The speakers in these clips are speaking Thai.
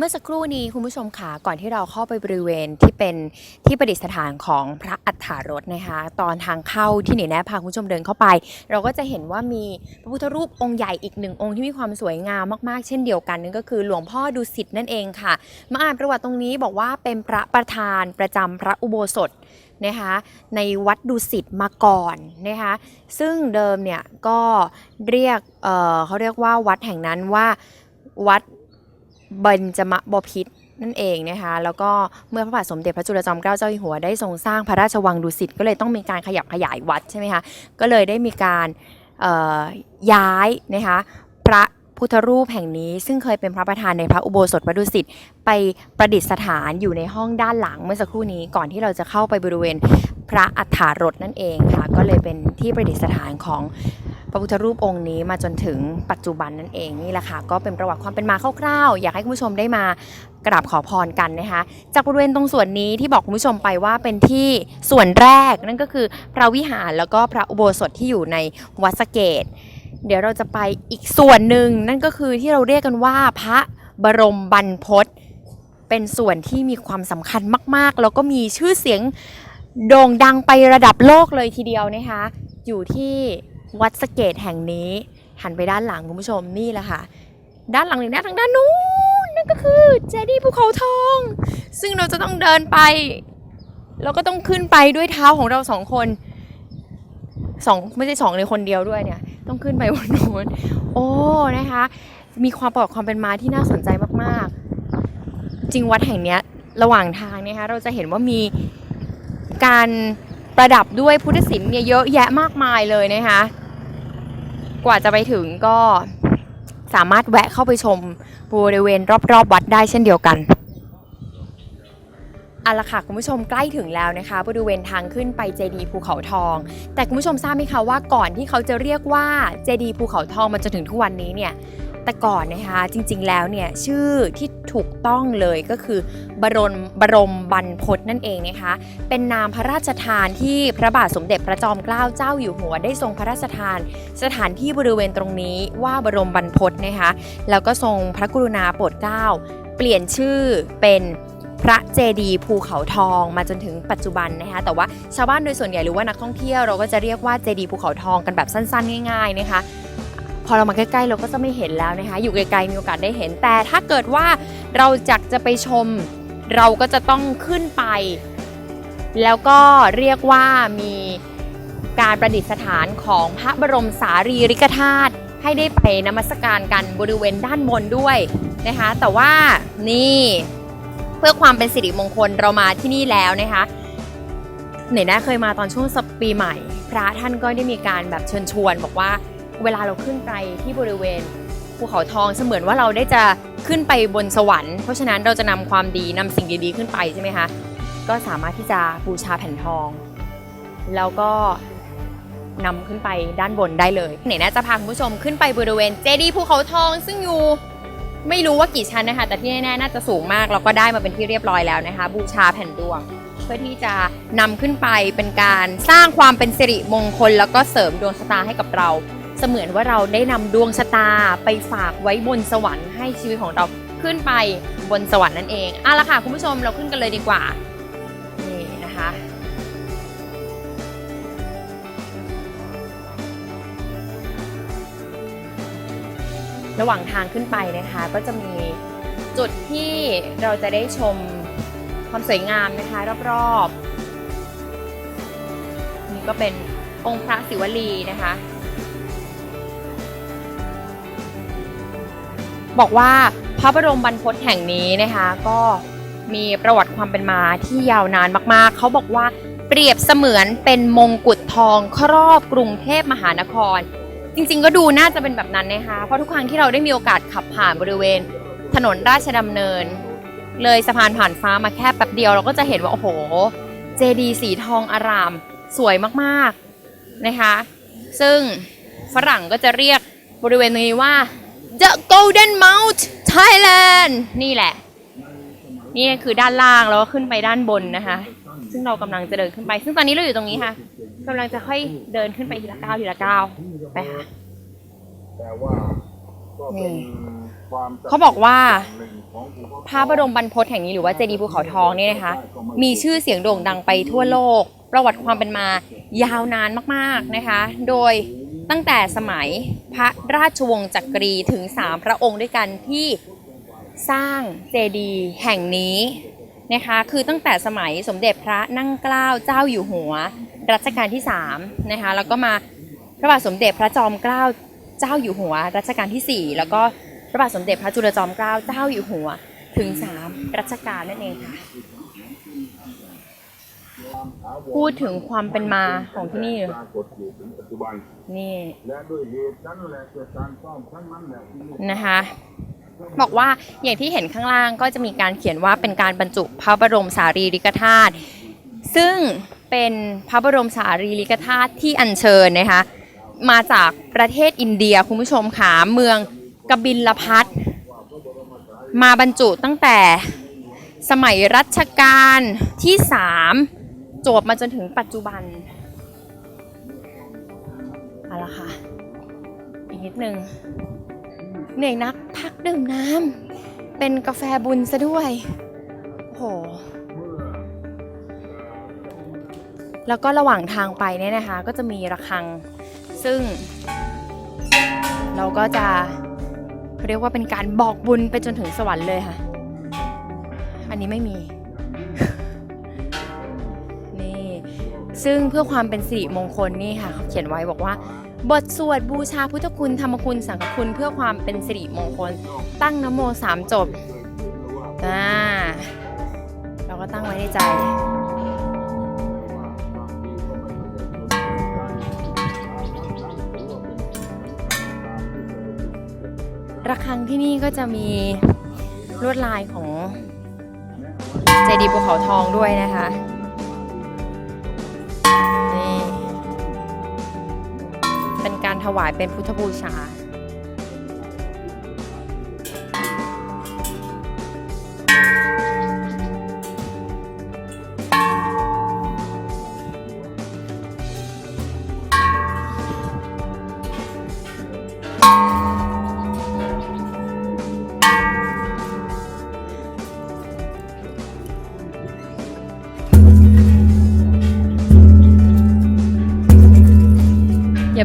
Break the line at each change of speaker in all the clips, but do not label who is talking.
เมื่อสักครู่นี้คุณผู้ชมค่ะก่อนที่เราเข้าไปบริเวณที่เป็นที่ประดิษฐานของพระอัฏฐารถนะคะ ตอนทางเข้าที่หนีแนะพาคุณผู้ชมเดินเข้าไป เราก็จะเห็นว่ามีพระพุทธรูปองค์ใหญ่อีกหนึ่งองค์ที่มีความสวยงามมากๆ เช่นเดียวกันนั่นก็คือหลวงพ่อดุสิตนั่นเองค่ะ มาอ่านประวัติตรงนี้บอกว่าเป็นพระประธานประจำพระอุโบสถนะคะในวัดดุสิตมาก่อนนะคะซึ่งเดิมเนี่ยก็เรียกเเขาเรียกว่าวัดแห่งนั้นว่าวัด เบญจมบพิตรนั่นเองนะคะแล้วก็เมื่อพระบาทสมเด็จพระจุลจอมเกล้าเจ้าอยู่หัวได้ทรงสร้างพระราชวังดุสิตก็เลยต้องมีการขยับขยายวัดใช่ไหมคะก็เลยได้มีการย้ายนะคะพระพุทธรูปแห่งนี้ซึ่งเคยเป็นพระประธานในพระอุโบสถวัดดุสิตไปประดิษฐานอยู่ในห้องด้านหลังเมื่อสักครู่นี้ก่อนที่เราจะเข้าไปบริเวณพระอัฏฐารถนั่นเองค่ะก็เลยเป็นที่ประดิษฐานของ พระพุทธรูปองค์นี้มาจนถึงปัจจุบันนั่นเองนี่แหละค่ะก็เป็นประวัติความเป็นมาคร่าวๆ อยากให้คุณผู้ชมได้มากราบขอพรกันนะคะจากบริเวณตรงส่วนนี้ที่บอกคุณผู้ชมไปว่าเป็นที่ส่วนแรกนั่นก็คือพระวิหารแล้วก็พระอุโบสถที่อยู่ในวัดสะเกต เดี๋ยวเราจะไปอีกส่วนหนึ่งนั่นก็คือที่เราเรียกกันว่าพระบรมบรรพตเป็นส่วนที่มีความสำคัญมากๆ แล้วก็มีชื่อเสียงโด่งดังไประดับโลกเลยทีเดียวนะคะ อยู่ที่ วัดสเกตแห่งนี้ หันไปด้านหลังคุณผู้ชมนี่แหละค่ะ ด้านหลังหนึ่งด้านทางด้านนู้นนั่นก็คือเจดีย์ภูเขาทอง ซึ่งเราจะต้องเดินไปแล้วก็ต้องขึ้นไปด้วยเท้าของเราสองคนสองไม่ใช่สองเลยคนเดียวด้วยเนี่ย ต้องขึ้นไปบนโน้นโอ้นะคะ มีความประวัติความเป็นมาที่น่าสนใจมากๆ จริงวัดแห่งเนี้ยระหว่างทางเนี่ยคะเราจะเห็นว่ามีการ ประดับด้วยพุทธศิลป์เนี่ยเยอะแยะมากมายเลยนะคะ กว่าจะไปถึงก็สามารถแวะเข้าไปชมบริเวณรอบๆ วัดได้เช่นเดียวกันเอาละค่ะคุณผู้ชมใกล้ถึงแล้วนะคะ บริเวณทางขึ้นไปเจดีย์ภูเขาทอง แต่คุณผู้ชมทราบไหมคะว่าก่อนที่เขาจะเรียกว่าเจดีย์ภูเขาทองมาจนถึงทุกวันนี้เนี่ย แต่ก่อนนะคะจริงๆแล้วเนี่ยชื่อที่ถูกต้องเลยก็คือบรมบรมบรรพตนั่นเองนะคะเป็นนามพระราชทานที่พระบาทสมเด็จพระจอมเกล้าเจ้าอยู่หัว ได้ทรงพระราชทาน สถานที่บริเวณตรงนี้ว่าบรมบรรพตนะคะแล้วก็ทรงพระกรุณาโปรดเกล้าเปลี่ยนชื่อเป็นพระเจดีภูเขาทองมาจนถึงปัจจุบันนะคะแต่ว่าชาวบ้านโดยส่วนใหญ่หรือว่านักท่องเที่ยวเราก็จะเรียกว่าเจดีภูเขาทองกันแบบสั้นๆ ง่ายๆนะคะ พอเรามาใกล้ๆ เราก็จะไม่เห็นแล้วนะคะ อยู่ไกลๆมีโอกาสได้เห็น แต่ถ้าเกิดว่าเราจักจะไปชม เราก็จะต้องขึ้นไป แล้วก็เรียกว่ามีการประดิษฐานของพระบรมสารีริกธาตุให้ได้ไปนมัสการกันบริเวณด้านบนด้วยนะคะ แต่ว่านี่เพื่อความเป็นสิริมงคลเรามาที่นี่แล้วนะคะไหนนะเคยมาตอนช่วงสปปีใหม่ พระท่านก็ได้มีการแบบเชิญชวนบอกว่า เวลาเราขึ้นไปที่บริเวณภูเขาทองเสมือนว่าเราได้จะขึ้นไปบนสวรรค์เพราะฉะนั้นเราจะนำความดีนำสิ่งดีๆขึ้นไปใช่ไหมคะก็สามารถที่จะบูชาแผ่นทอง แล้วก็นำขึ้นไปด้านบนได้เลยไหนน่จะพาคุณผู้ชมขึ้นไปบริเวณเจดีย์ภูเขาทอง ซึ่งอยู่ไม่รู้ว่ากี่ชั้นนะคะ แต่ที่แน่ๆน่าจะสูงมากแล้วก็ได้มาเป็นที่เรียบร้อยแล้วนะคะ บูชาแผ่นดวง เพื่อที่จะนำขึ้นไปเป็นการสร้างความเป็นสิริมงคล แล้วก็เสริมดวงชะตาให้กับเรา เสมือนว่าเราได้นำดวงชะตาไปฝากไว้บนสวรรค์ให้ชีวิตของเราขึ้นไปบนสวรรค์นั่นเองเอาละค่ะคุณผู้ชมเราขึ้นกันเลยดีกว่านี่นะคะระหว่างทางขึ้นไปนะคะก็จะมีจุดที่เราจะได้ชมความสวยงามนะคะรอบๆนี่ก็เป็นองค์พระศิวลีนะคะ บอกว่าพระบรมบรรพตแห่งนี้นะคะก็มีประวัติความเป็นมาที่ยาวนานมากๆ เขาบอกว่าเปรียบเสมือนเป็นมงกุฎทองครอบกรุงเทพมหานคร จริงๆ ก็ดูน่าจะเป็นแบบนั้นนะคะ เพราะทุกครั้งที่เราได้มีโอกาสขับผ่านบริเวณ ถนนราชดำเนิน เลยสะพานผ่านฟ้ามาแค่แป๊บเดียวเราก็จะเห็นว่า โอ้โห เจดีสีทองอาราม สวยมากๆนะคะ ซึ่งฝรั่งก็จะเรียกบริเวณนี้ว่า The Golden Mount Thailand นี่แหละ นี่คือด้านล่างแล้วก็ขึ้นไปด้านบนนะคะ ซึ่งเรากำลังจะเดินขึ้นไป ซึ่งตอนนี้เราอยู่ตรงนี้ค่ะกำลังจะค่อยเดินขึ้นไปทีละก้าวทีละก้าวไปค่ะ
แต่ว่าก็เป็น
เขาบอกว่าพระบรมบรรพตแห่งนี้หรือว่าเจดีย์ภูเขาทองเนี่ยนะคะ มีชื่อเสียงโด่งดังไปทั่วโลก ประวัติความเป็นมายาวนานมากๆนะคะ โดย ตั้งแต่สมัยพระราชวงศ์จักรีถึง 3 พระองค์ด้วยกันที่สร้างเจดีย์แห่งนี้นะคะ คือตั้งแต่สมัยสมเด็จพระนั่งเกล้าเจ้าอยู่หัว รัชกาลที่3นะคะแล้วก็มาพระบาทสมเด็จพระจอมเกล้าเจ้าอยู่หัว รัชกาลที่ 4 แล้วก็พระบาทสมเด็จพระจุลจอมเกล้าเจ้าอยู่หัวถึง 3 รัชกาลนั่นเองค่ะ พูดถึงความเป็นมาของที่นี่
ปรากฏอยู่ถึงปัจจุบัน
นี่
แลยเหตุนั้นแหละเกิดการซ่อมครั้งนั้นแหละที่ นี่
นะคะ บอกว่าอย่างที่เห็นข้างล่างก็จะมีการเขียนว่าเป็นการบรรจุพระบรมสารีริกธาตุซึ่งเป็นพระบรมสารีริกธาตุที่อัญเชิญนะคะมาจากประเทศอินเดียคุณผู้ชมขาเมืองกบิลพัทมาบรรจุตั้งแต่สมัยรัชกาลที่ 3 จวบมาจนถึงปัจจุบันเอาละค่ะ อีกนิดนึงเหนื่อยนักพักดื่มน้ำเป็นกาแฟบุญซะด้วยโอ้โหแล้วก็ระหว่างทางไปเนี่ยนะคะ ก็จะมีระฆัง ซึ่ง เราก็จะเรียกว่าเป็นการบอกบุญไปจนถึงสวรรค์เลยค่ะ อันนี้ไม่มี ซึ่งเพื่อความเป็นสิริมงคลนี่ค่ะเขาเขียนไว้บอกว่า บทสวดบูชาพุทธคุณธรรมคุณสังฆคุณเพื่อความเป็นสิริมงคล ตั้งนโมสามจบอ่าเราก็ตั้งไว้ในใจระฆังที่นี่ก็จะมีลวดลายของเจดีย์ภูเขาทองด้วยนะคะ ถวายเป็นพุทธบูชา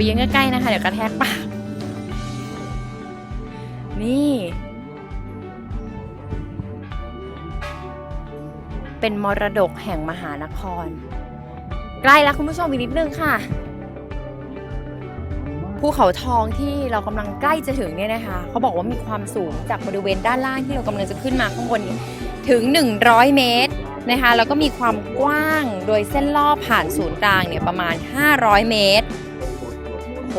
ไปยืนใกล้ๆนะคะ เดี๋ยวกระแทกปาก นี่ เป็นมรดกแห่งมหานคร ใกล้แล้วคุณผู้ชมอีกนิดนึงค่ะ ภูเขาทองที่เรากำลังใกล้จะถึงเนี่ยนะคะ เขาบอกว่ามีความสูงจากบริเวณด้านล่างที่เรากำลังจะขึ้นมาข้างบนนี้ถึง 100 เมตรนะคะแล้วก็มีความกว้างโดยเส้นรอบผ่านศูนย์กลางเนี่ยประมาณ 500 เมตร โห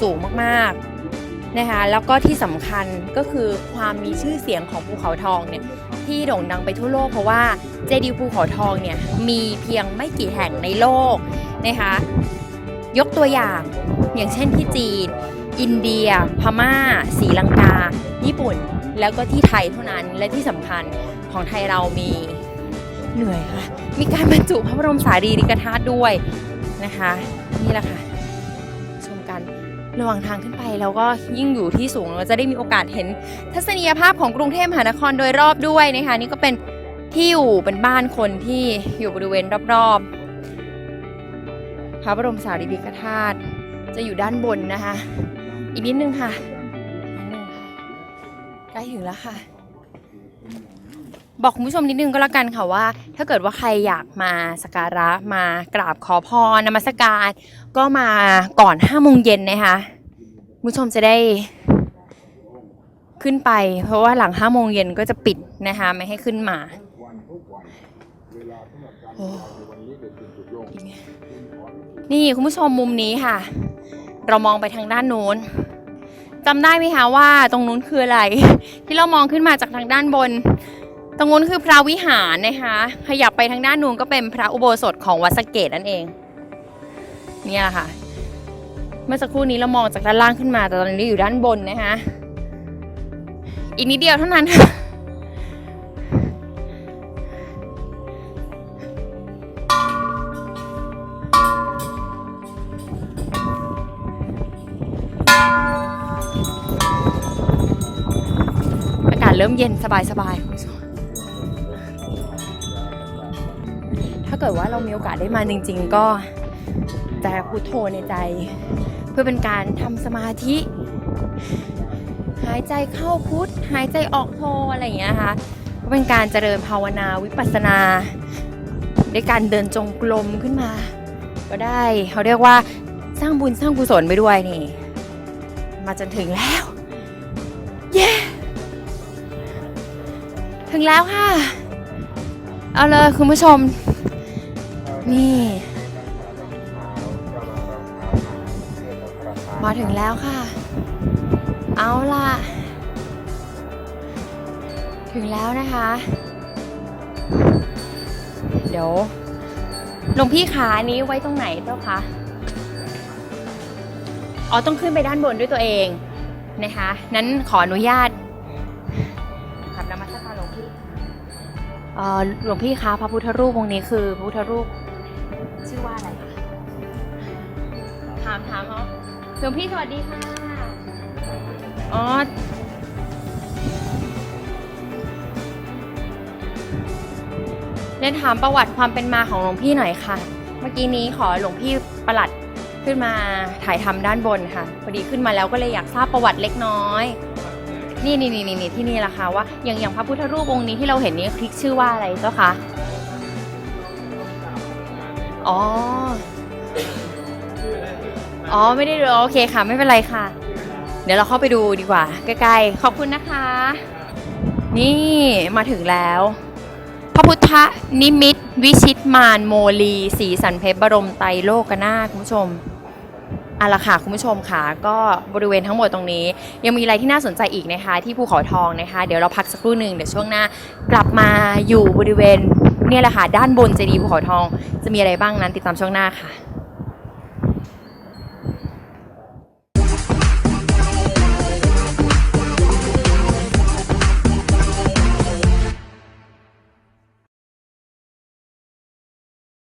สูงมากๆนะคะแล้วก็ที่สำคัญก็คือความมีชื่อเสียงของภูเขาทองเนี่ยที่โด่งดังไปทั่วโลกเพราะว่าเจดีย์ภูเขาทองเนี่ยมีเพียงไม่กี่แห่งในโลกนะคะยกตัวอย่างอย่างเช่นที่จีน อินเดีย พม่าศรีลังกา ญี่ปุ่น แล้วก็ที่ไทยเท่านั้นและที่สำคัญของไทยเรามีเหนื่อยค่ะ มีการบรรจุพระบรมสารีริกธาตุด้วยนะคะ นี่แหละค่ะ ระหว่างทางขึ้นไปแล้วก็ยิ่งอยู่ที่สูงเราจะได้มีโอกาสเห็นทัศนียภาพของกรุงเทพมหานครโดยรอบด้วยนะคะนี่ก็เป็นที่อยู่เป็นบ้านคนที่อยู่บริเวณรอบๆพระบรมสารีริกธาตุจะอยู่ด้านบนนะคะ อีกนิดนึงค่ะนิดนึงค่ะใกล้ถึงแล้วค่ะ บอกคุณผู้ชมนิดนึงก็แล้วกันค่ะว่า ถ้าเกิดว่าใครอยากมาสักการะมากราบขอพรนมัสการ ก็มาก่อน5โมงเย็นนะคะคุณผู้ชมจะได้ขึ้นไป เพราะว่าหลัง5โมงเย็นก็จะปิดนะคะไม่ให้ขึ้นมาโอ้นี่คุณผู้ชมมุมนี้ค่ะ เรามองไปทางด้านนู้นจำได้ไหมคะว่าตรงนู้นคืออะไร ที่เรามองขึ้นมาจากทางด้านบน ตรงนู้นคือพระวิหารนะคะ ขยับไปทางด้านนู้นก็เป็นพระอุโบสถของวัดสเกตนั่นเอง เนี่ยแหละค่ะ เมื่อสักครู่นี้เรามองจากด้านล่างขึ้นมา แต่ตอนนี้อยู่ด้านบนนะคะอีกนิดเดียวเท่านั้นค่ะเริ่มเย็นสบายสบายๆถ้าเกิดว่าเรามีโอกาสได้มาจริง ๆ ก็ จพุทโธในใจ เพื่อเป็นการทำสมาธิ หายใจเข้าพุทหายใจออกโทอะไรอย่างเงี้ยค่ะก็เป็นการเจริญภาวนาวิปัสสนาด้วยการเดินจงกรมขึ้นมา ก็ได้เขาเรียกว่าสร้างบุญสร้างกุศลไปด้วยนี่ มาจนถึงแล้ว เย้ถึงแล้วค่ะ เอาเลยคุณผู้ชม นี่ มาถึงแล้วค่ะ เอาล่ะ ถึงแล้วนะคะ เดี๋ยวหลวงพี่ขานี้ไว้ตรงไหนเจ้าคะ อ๋อต้องขึ้นไปด้านบนด้วยตัวเองนะคะ นั้นขออนุญาตครับนมัสการหลวงพี่เออหลวงพี่คะพระพุทธรูปองค์นี้คือพระพุทธรูปชื่อว่าอะไรคะถามถามเขา หลวงพี่สวัสดีค่ะ อ๋อ เรียนถามประวัติความเป็นมาของหลวงพี่หน่อยค่ะ เมื่อกี้นี้ขอหลวงพี่ประหลัดขึ้นมาถ่ายทำด้านบนค่ะ พอดีขึ้นมาแล้วก็เลยอยากทราบประวัติเล็กน้อย นี่นี่นี่นี่ที่นี่ละค่ะว่าอย่างอย่างพระพุทธรูปองค์นี้ที่เราเห็นนี้คลิกชื่อว่าอะไรเจ้าคะ อ๋อ อ๋อไม่ได้ดูโอเคค่ะ ไม่เป็นไรค่ะ เดี๋ยวเราเข้าไปดูดีกว่า ใกล้ๆขอบคุณนะคะ นี่มาถึงแล้ว พระพุทธนิมิตวิชิตมานโมลีสีสันเพชรบรมไตรโลกนาถคุณผู้ชมอาละค่ะคุณผู้ชมค่ะก็บริเวณทั้งหมดตรงนี้ ยังมีอะไรที่น่าสนใจอีกนะคะ ที่ภูเขาทองนะคะ เดี๋ยวเราพักสักครู่หนึ่งเดี๋ยวช่วงหน้ากลับมาอยู่บริเวณเนี่ยแหละค่ะด้านบนเจดีย์ภูเขาทอง จะมีอะไรบ้างนั้นติดตามช่วงหน้าค่ะ